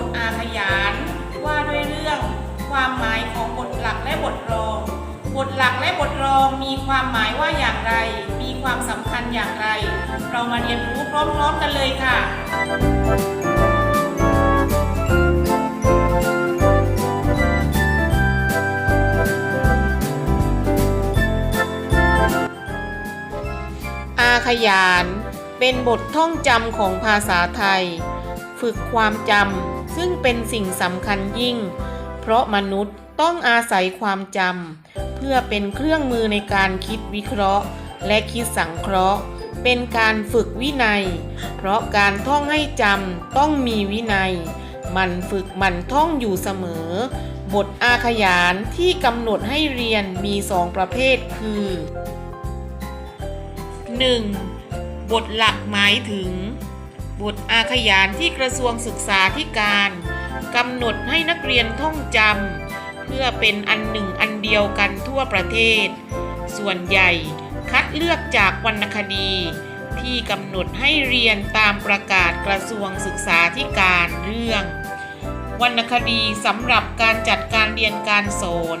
ท่องบทอาขยาน ว่าด้วยเรื่อง ความหมายของบทหลักและบทรอง บทหลักและบทรองมีความหมายว่าอย่างไร มีความสำคัญอย่างไร เรามาเรียนรู้พร้อมๆกันเลยค่ะอาขยาน เป็นบทท่องจำของภาษาไทย ฝึกความจำ ซึ่งเป็นสิ่งสำคัญยิ่ง เพราะมนุษย์ต้องอาศัยความจำเพื่อเป็นเครื่องมือในการคิดวิเคราะห์ และคิดสังเคราะห์ เป็นการฝึกวินัย เพราะการท่องให้จำต้องมีวินัย มันฝึกมันท่องอยู่เสมอ บทอาขยานที่กำหนดให้เรียนมีสองประเภทคือ 1. บทหลักหมายถึง บทอาขยานที่กระทรวงศึกษาธิการกำหนดให้นักเรียนท่องจำเพื่อเป็นอันหนึ่งอันเดียวกันทั่วประเทศ ส่วนใหญ่คัดเลือกจากวรรณคดี ที่กำหนดให้เรียนตามประกาศกระทรวงศึกษาธิการเรื่อง วรรณคดีสำหรับการจัดการเรียนการสอน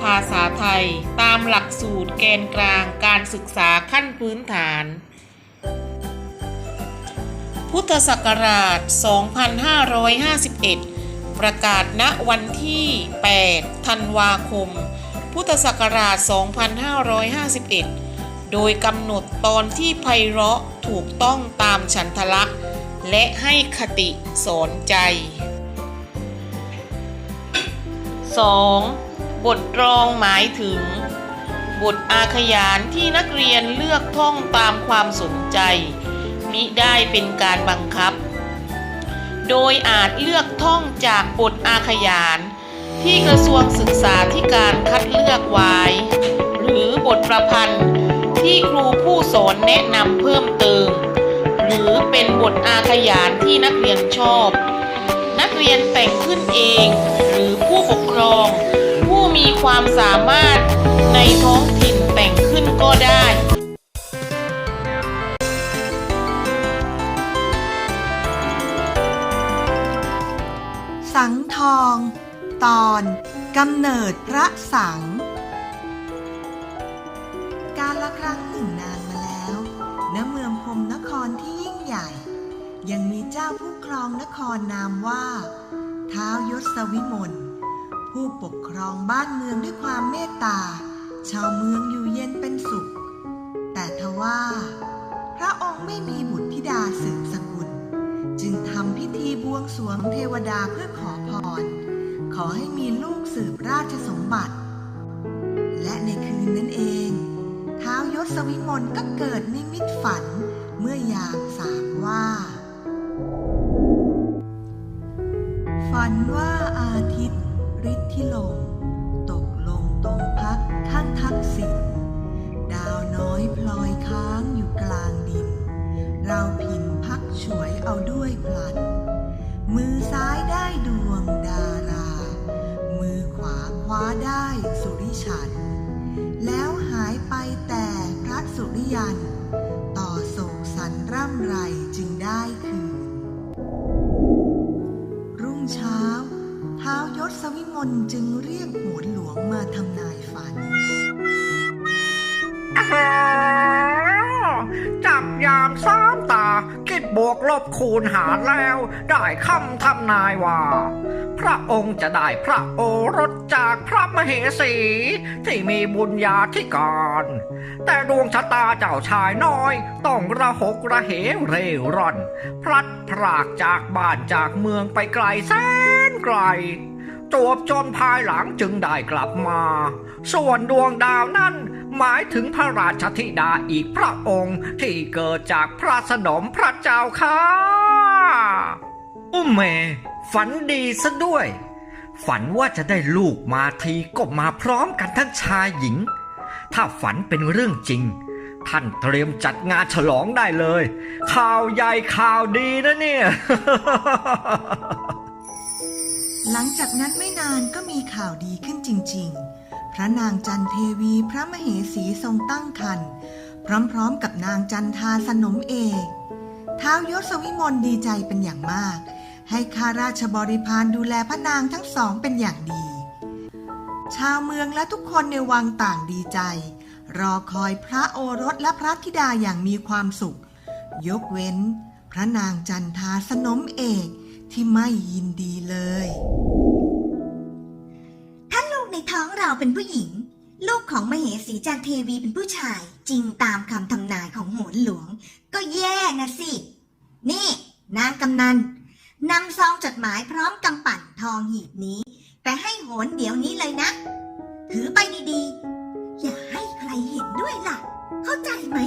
ภาษาไทยตามหลักสูตรแกนกลางการศึกษาขั้นพื้นฐาน พุทธศักราช 2551 ประกาศณวันที่ 8 ธันวาคม พุทธศักราช 2551 โดยกำหนดตอนที่ไพเราะถูกต้องตามฉันทลักษณ์ และให้คติสอนใจ 2. บทรองหมายถึง บทอาขยานที่นักเรียนเลือกท่องตามความสนใจ มิได้เป็นการบังคับ โดยอาจเลือกท่องจากบทอาขยาน ที่กระทรวงศึกษาธิการคัดเลือกไว้ หรือบทประพันธ์ที่ครูผู้สอนแนะนำเพิ่มเติม หรือเป็นบทอาขยานที่นักเรียนชอบ นักเรียนแต่งขึ้นเอง หรือผู้ปกครอง ผู้มีความสามารถในท้องถิ่นแต่งขึ้นก็ได้ อง ตอนกำเนิดพระสัง การละครั้งหนึ่งนานมาแล้วณเมืองพรมนครที่ยิ่งใหญ่ ยังมีเจ้าผู้ครองนครนามว่าท้าวยศวิมลผู้ปกครองบ้านเมืองด้วยความเมตตา ชาวเมืองอยู่เย็นเป็นสุข แต่ทว่า พระองค์ไม่มีบุตรธิดาสืบสกุล จึงทำพิธีบวงสรวงเทวดาเพื่อขอพร อให้มีลูกสืบราชสมบัติ และในคืนนั้นเอง ท้าวยศวิมลก็เกิดนิมิตฝันเมื่อยามสามว่า ฝันว่าอาทิตย์ฤทธิลง ตกลงตรงพักข้างทักษิณดาวน้อยพลอยค้างอยู่กลางดิน เราพิมพ์พักฉวยเอาด้วยพลัน มือซ้าย วาคว้าได้สุริชัน แล้วหายไปแต่พระสุริยัน ต่อโศกสันร่ำไรจึงได้คืน รุ่งเช้าท้าวยศวิมลจึงเรียกโหนหลวงมาทำนายฝัน บวกลบคูณหารแล้ว ได้คำทำนายว่า พระองค์จะได้พระโอรสจากพระมเหสี ที่มีบุญญาธิการ แต่ดวงชะตาเจ้าชายน้อย ต้องระหกระเหเร่ร่อน พลัดพรากจากบ้านจากเมืองไปไกลแสนไกลจวบจนภายหลังจึงได้กลับมา ส่วนดวงดาวนั้น หมายถึงพระราชธิดาอีกพระองค์ที่เกิดจากพระสนมพระเจ้าค่ะอุ้มเมฝันดีซะด้วย ฝันว่าจะได้ลูกมาทีก็มาพร้อมกันทั้งชายหญิง ถ้าฝันเป็นเรื่องจริง ท่านเตรียมจัดงานฉลองได้เลย ข่าวใหญ่ข่าวดีนะเนี่ย หลังจากนั้นไม่นานก็มีข่าวดีขึ้นจริง ๆ ระนางจันเทวีพระมเหสีทรงตั้งครรภ์พร้อมๆกับนางจันทาสนมเอกท้าวยศวิมลดีใจเป็นอย่างมาก ให้ข้าราชบริพารดูแลพระนางทั้งสองเป็นอย่างดี ชาวเมืองและทุกคนในวังต่างดีใจ รอคอยพระโอรสและพระธิดาอย่างมีความสุข ยกเว้น พระนางจันทาสนมเอกที่ไม่ยินดีเลย เป็นผู้หญิง ลูกของมเหสีจันเทวีเป็นผู้ชาย จริงตามคำทำนายของโหนหลวง ก็แย่นะสิ นี่ นางกำนันนำซองจดหมายพร้อมกำปั่นทองหีบนี้ ไปให้โหนเดี๋ยวนี้เลยนะ ถือไปดีๆ อย่าให้ใครเห็นด้วยล่ะ เข้าใจไหม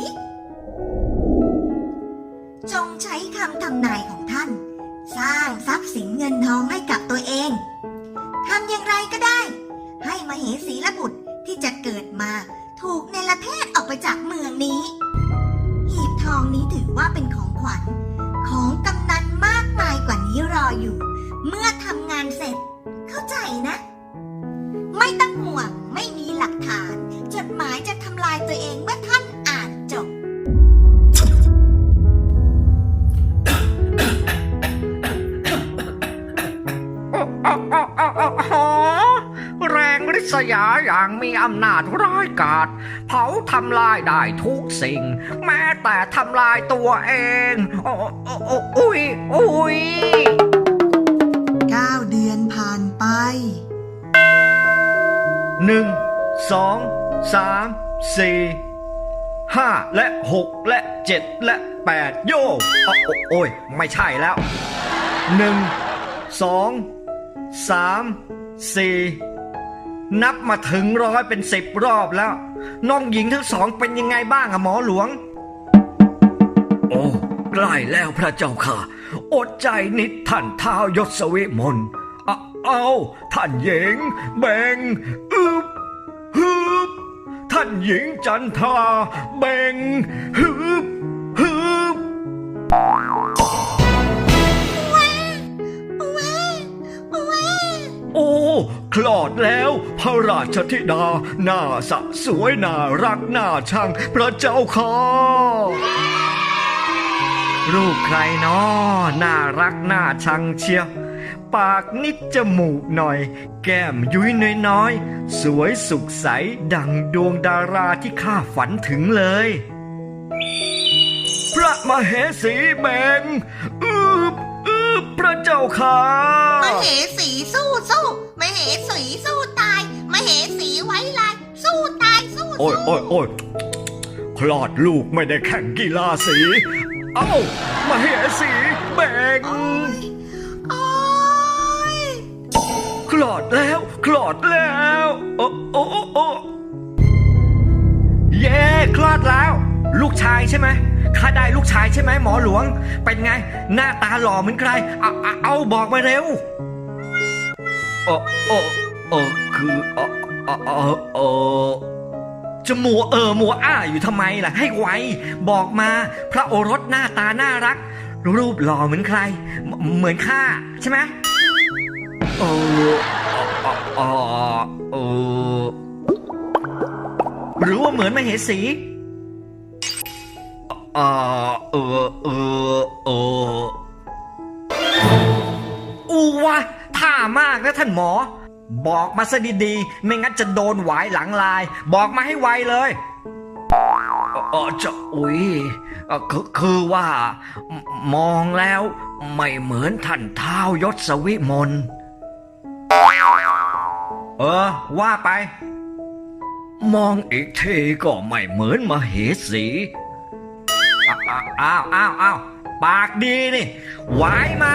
จงใช้คำทำนายของท่าน สร้างทรัพย์สินเงินทองให้กับตัวเองทำอย่างไรก็ได้ ให้มเหสีและบุตรที่จะเกิดมา ถูกเนรเทศออกไปจากเมืองนี้ หีบทองนี้ถือว่าเป็นของขวัญ ของกำนันมากมายกว่านี้รออยู่ เมื่อทำงานเสร็จ เข้าใจนะ ไม่ต้องห่วงไม่มีหลักฐาน จดหมายจะทำลายตัวเองเมื่อท่านอ่านจบ ษยาอย่างมีอำนาจร้ายกาจเผาทำลายได้ทุกสิ่ง แม้แต่ทำลายตัวเองโอ้โอ้โอ้อุ้ยอุ้ยเก้าเดือนผ่านไปหนึ่งสองสามสี่ห้าและหกและเจ็ดและแปดโยกโอ้โอ้โอ้ยไม่ใช่แล้วหนึ่งสองสามสี่ นับมาถึงร้อยเป็นสิบรอบแล้ว น้องหญิงทั้งสองเป็นยังไงบ้างอะหมอหลวง โอ้ใกล้แล้วพระเจ้าค่ะ อดใจนิดท่านท้าวยศเวมลเอาเอาท่านหญิง แบ่งอึบฮึบท่านหญิงจันทาแบ่งฮึบ คลอดแล้วพระราชธิดาหน้าสะสวยน่ารักน่าชังพระเจ้าค่ะ รูปใครเนาะน่ารักน่าชังเชียวปากนิดจมูกหน่อย แก้มยุ้ยน้อยๆ สวยสุขใส ดังดวงดาราที่ข้าฝันถึงเลย พระมเหสีแบง ระเจ้าค่ะ มเหสีสู้สู้มเหสีสู้ตายมเหสีไว้ลายสู้ตายสู้โอ้ยโอ้ยโอ้ยคลอดลูกไม่ได้แข่งกีฬาสี เอ้า มาเหสีแบ่งโอ้ยคลอดแล้ว คลอดแล้ว โอ้โอ้โอ้โอ้เย้ คลอดแล้ว ลูกชายใช่ไหม ข้าได้ลูกชายใช่ไหมหมอหลวง เป็นไง หน้าตาหล่อเหมือนใคร เอาเอาเอาบอกมาเร็วโอ้โอ้โอ้คือเออเออเออเออจะมัวเออมัวอ้าอยู่ทำไมล่ะ ให้ไวบอกมาพระโอรสหน้าตาน่ารัก รูปหล่อเหมือนใคร เหมือนข้าใช่ไหมเออเออเออเออหรือว่าเหมือนมเหสีเออเออเออเอออูวะท่ามากนะท่านหมอ บอกมาซะดีๆ ไม่งั้นจะโดนหวายหลังลาย บอกมาให้ไวเลยเออจะอุ้ยคือคือว่า มองแล้ว ไม่เหมือนท่านเท้ายศวิมลเออ ว่าไป มองอีกทีก็ไม่เหมือนมาเหสี อ้าวอ้าวอ้าวอ้าวปากดีนี่หวายมา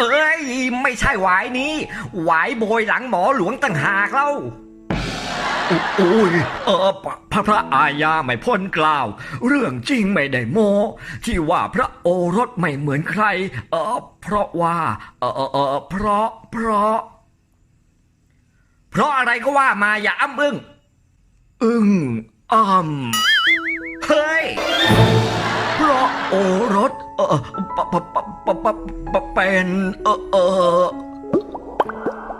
เอ้ย ไม่ใช่หวายนี้หวายโบยหลังหมอหลวงต่างหากเล่าอุอุ้ยเออพระพระพระอาญาไม่พ้นกล่าว เรื่องจริงไม่ได้โม ที่ว่าพระโอรสไม่เหมือนใคร เออเพราะว่า เออเออเออเพราะเพราะ เพราะอะไรก็ว่ามาอย่าอ้ำอึ้งอึ้งอ้ำเฮ้ยเพราะโอรสเออปะปะปะปะปะปะเป็นเออเออ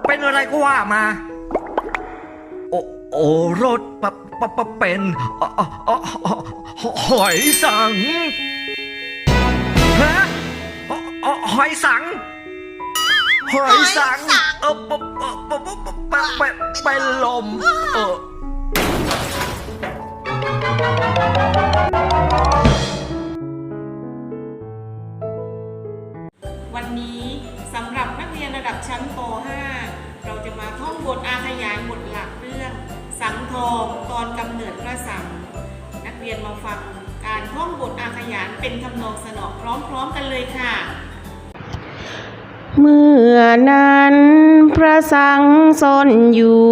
เป็นอะไรก็ว่ามา โอโอรสปะปะปะเป็นเอ่อเอ่อเอ่อเอ่อหอยสังฮะเอ่อเอ่อหอยสังหอยสังเออ ปะปะปะปะปะปะปะเป็นลม เออวันนี้สำหรับนักเรียนระดับชั้นป .5 เราจะมาท่องบทอาขยายบทหลักเรื่อง สังทองตอนกำเนิดพระสัง นักเรียนมาฟังการท่องบทอาขยานเป็นทำนองสนอพร้อมๆกันเลยค่ะ เมื่อนั้นพระสังสนอยู่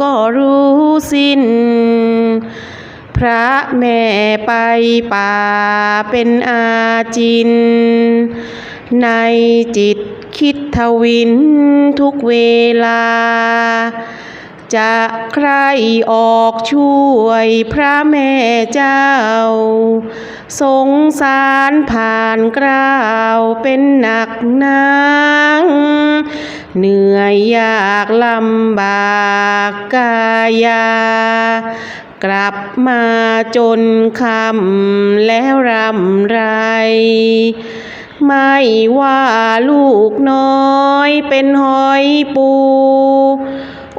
ก็รู้สิ้น พระแม่ไปป่าเป็นอาจิน ในจิตคิดทวินทุกเวลา จะใครออกช่วยพระแม่เจ้า สงสารผ่านกล้าวเป็นหนักนังเหนื่อยยากลำบากกายากลับมาจนคำแล้วรำไร ไม่ว่าลูกน้อยเป็นหอยปู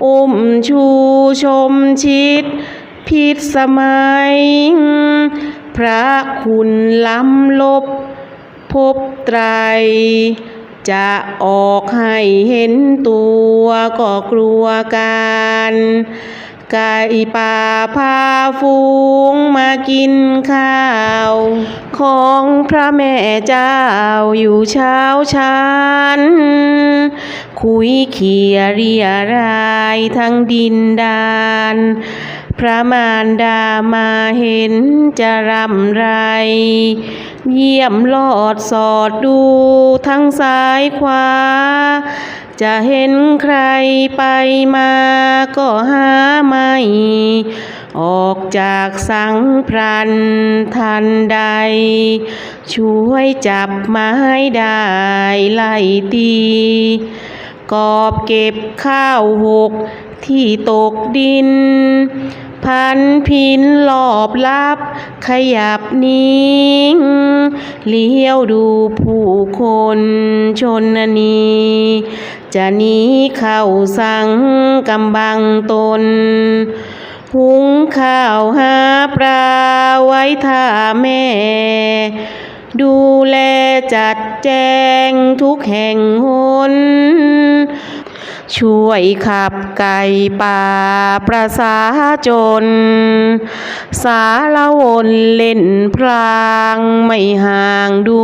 อุ้มชูชมชิด พิษสมัย พระคุณล้ำลบ พบไตร จะออกให้เห็นตัวก็กลัวการ ไก่ป่าพาฟูงมากินข้าว ของพระแม่เจ้าอยู่เช้าชัน คุยเขียเรียรายทั้งดินดาน พระมารดามาเห็นจะรำไร เยี่ยมลอดสอดดูทั้งซ้ายขวา จะเห็นใครไปมาก็หาไม่ ออกจากสังพรันทันใด ช่วยจับไม้ได้ไล่ตีกอบเก็บข้าวหกที่ตกดิน พันพินหลอบลับ ขยับนิ่ง เลี้ยวดูผู้คนชนนี จะหนีเข้าสังกำบังตน หุงข้าวหาปลาไว้ท่าแม่ ดูแลจัดแจงทุกแห่งหนช่วยขับไก่ป่าประสาจน สารวนเล่นพลางไม่ห่างดู